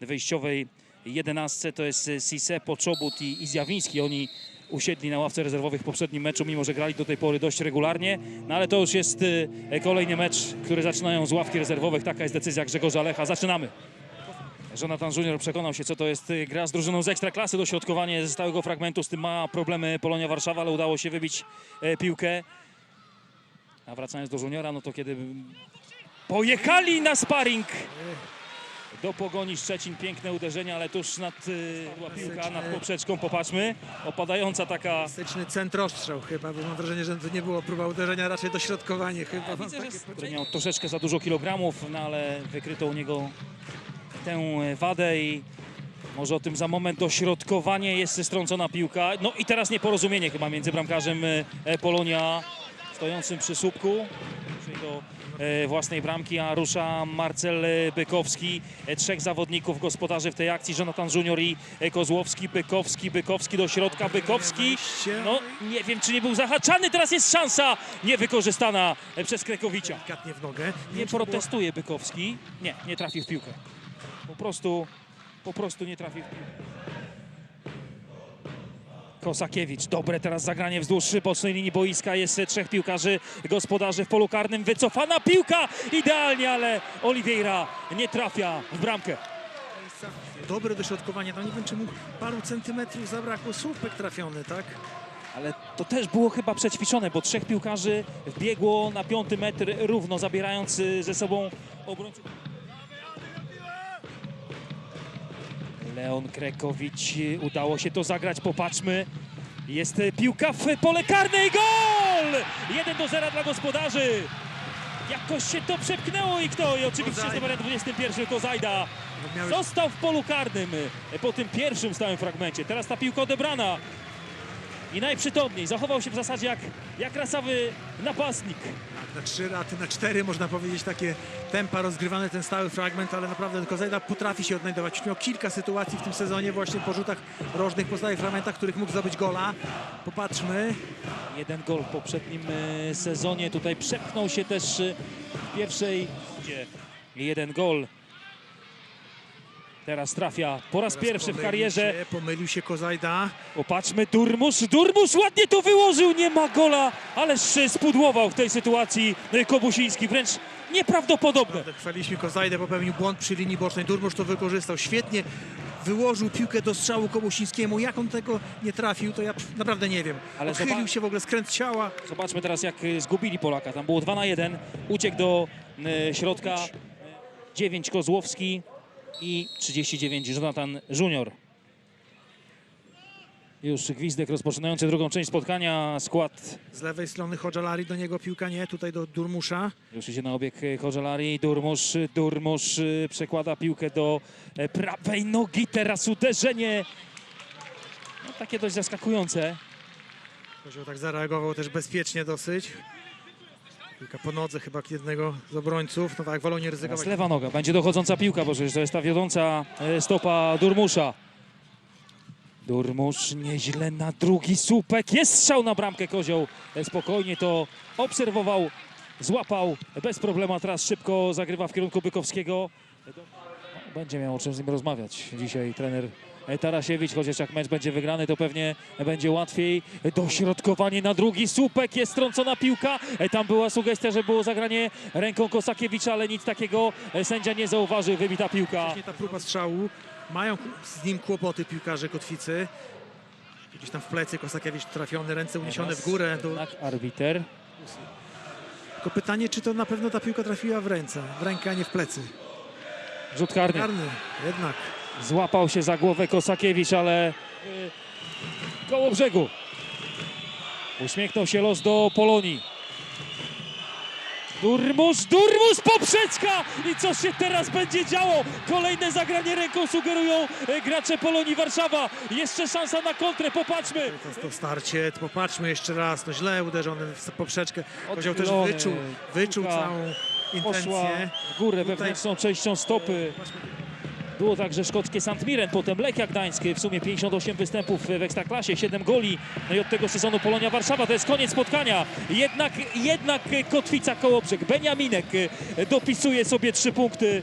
wyjściowej jedenastce. To jest e, Sise, Poczobut i, i Zjawiński. Oni usiedli na ławce rezerwowych w poprzednim meczu, mimo że grali do tej pory dość regularnie. No ale to już jest e, kolejny mecz, który zaczynają z ławki rezerwowych. Taka jest decyzja Grzegorza Lecha. Zaczynamy. Jonathan Junior przekonał się, co to jest y, gra z drużyną z Ekstraklasy. Dośrodkowanie ze stałego fragmentu. Z tym ma problemy Polonia Warszawa, ale udało się wybić e, piłkę. A wracając do Juniora, no to kiedy pojechali na sparring do Pogoni Szczecin. Piękne uderzenie, ale tuż nad y, była piłka, nad poprzeczką. Popatrzmy. Opadająca taka... Klasyczny centrostrzał chyba, bo mam wrażenie, że to nie było próba uderzenia, raczej dośrodkowanie chyba. Mam Widzę, że takie który miał troszeczkę za dużo kilogramów, no ale wykryto u niego tę wadę i może o tym za moment dośrodkowanie jest strącona piłka. No i teraz nieporozumienie chyba między bramkarzem e, Polonia stojącym przy słupku czyli własnej bramki, a rusza Marcel e, Bykowski. E, Trzech zawodników gospodarzy w tej akcji, Jonathan Junior i e, Kozłowski, Bykowski, Bykowski do środka, Bykowski. No nie wiem, czy nie był zahaczany, teraz jest szansa niewykorzystana e, przez Krekowicza. Delikatnie w nogę. Nie protestuje Bykowski. Nie, nie trafił w piłkę. Po prostu, po prostu nie trafił w piłkę. Kosakiewicz, dobre teraz zagranie wzdłuż bocznej linii boiska. Jest trzech piłkarzy gospodarzy w polu karnym. Wycofana piłka idealnie, ale Oliveira nie trafia w bramkę. Dobre dośrodkowanie, tam nie wiem, czy mu paru centymetrów zabrakło, słupek trafiony, tak? Ale to też było chyba przećwiczone, bo trzech piłkarzy wbiegło na piąty metr równo, zabierając ze sobą obrońców. Leon Krekowicz, y, udało się to zagrać, popatrzmy. Jest y, piłka w pole karne i gol! 1 do 0 dla gospodarzy. Jakoś się to przepchnęło i kto? I oczywiście z numerem 21 Kozajda. Został w polu karnym y, po tym pierwszym stałym fragmencie. Teraz ta piłka odebrana. I najprzytomniej zachował się w zasadzie jak, jak rasowy napastnik. tak, na trzy raty, na cztery można powiedzieć takie tempa rozgrywany ten stały fragment, ale naprawdę Kozajda potrafi się odnajdować. Miał kilka sytuacji w tym sezonie właśnie po rzutach rożnych, po stałych fragmentach, których mógł zdobyć gola. Popatrzmy. Jeden gol w poprzednim e, sezonie. Tutaj przepchnął się też e, w pierwszej. Jeden gol. Teraz trafia po raz pierwszy w karierze. Się, pomylił się Kozajda. Popatrzmy, Durmusz. Durmusz ładnie to wyłożył. Nie ma gola, ależ spudłował w tej sytuacji e, Kobusiński. Wręcz nieprawdopodobne. Chwaliliśmy Kozajdę, popełnił błąd przy linii bocznej. Durmusz to wykorzystał świetnie. Wyłożył piłkę do strzału Kobusińskiemu. Jak on tego nie trafił, to ja naprawdę nie wiem. Ale Odchylił się w ogóle, skręt ciała. Zobaczmy teraz, jak e, zgubili Polaka. Tam było 2 na 1. Uciekł do e, środka. 9 Kozłowski i 39 Jonathan Junior. Już gwizdek rozpoczynający drugą część spotkania. Skład Z lewej strony Hodżalari, do niego piłka nie, tutaj do Durmusza. już idzie na obieg Chodżelari. Durmusz, Durmusz e, przekłada piłkę do e, prawej nogi. Teraz uderzenie. No, takie dość zaskakujące. Kozioł tak zareagował też bezpiecznie dosyć. Piłka po nodze chyba jednego z obrońców. No tak, wolą nie Teraz ryzykować. lewa noga, będzie dochodząca piłka, bo to jest ta wiodąca e, stopa Durmusza. Durmusz nieźle na drugi słupek, jest strzał na bramkę Kozioł. E, Spokojnie to obserwował, złapał bez problemu, teraz szybko zagrywa w kierunku Bykowskiego. E, do- Będzie miał o czym z nim rozmawiać dzisiaj trener Tarasiewicz, chociaż jak mecz będzie wygrany, to pewnie będzie łatwiej. Dośrodkowanie na drugi słupek, jest strącona piłka. E, Tam była sugestia, że było zagranie ręką Kosakiewicza, ale nic takiego e, sędzia nie zauważył. Wybita piłka. Wcześniej ta próba strzału. Mają z nim kłopoty piłkarze Kotwicy. Gdzieś tam w plecy Kosakiewicz trafiony, ręce uniesione w górę. Do... Tak, arbiter. Tylko pytanie, czy to na pewno ta piłka trafiła w ręce, w rękę, a nie w plecy. Rzut karny. Karny, jednak. Złapał się za głowę Kosakiewicz, ale y, koło brzegu. Uśmiechnął się los do Polonii. Durmusz, Durmusz, poprzeczka! I co się teraz będzie działo? Kolejne zagranie ręką sugerują y, gracze Polonii Warszawa. Jeszcze szansa na kontrę, popatrzmy. To, to starcie, popatrzmy jeszcze raz. No źle uderzony w poprzeczkę. Kozioł też wyczuł, wyczuł całą Poszła w górę wewnętrzną częścią stopy. Było także szkockie St. Mirren, potem Lechia Gdańsk, w sumie 58 występów w Ekstraklasie, 7 goli. No i od tego sezonu Polonia Warszawa, to jest koniec spotkania. Jednak, jednak Kotwica Kołobrzeg, Beniaminek e, dopisuje sobie 3 punkty.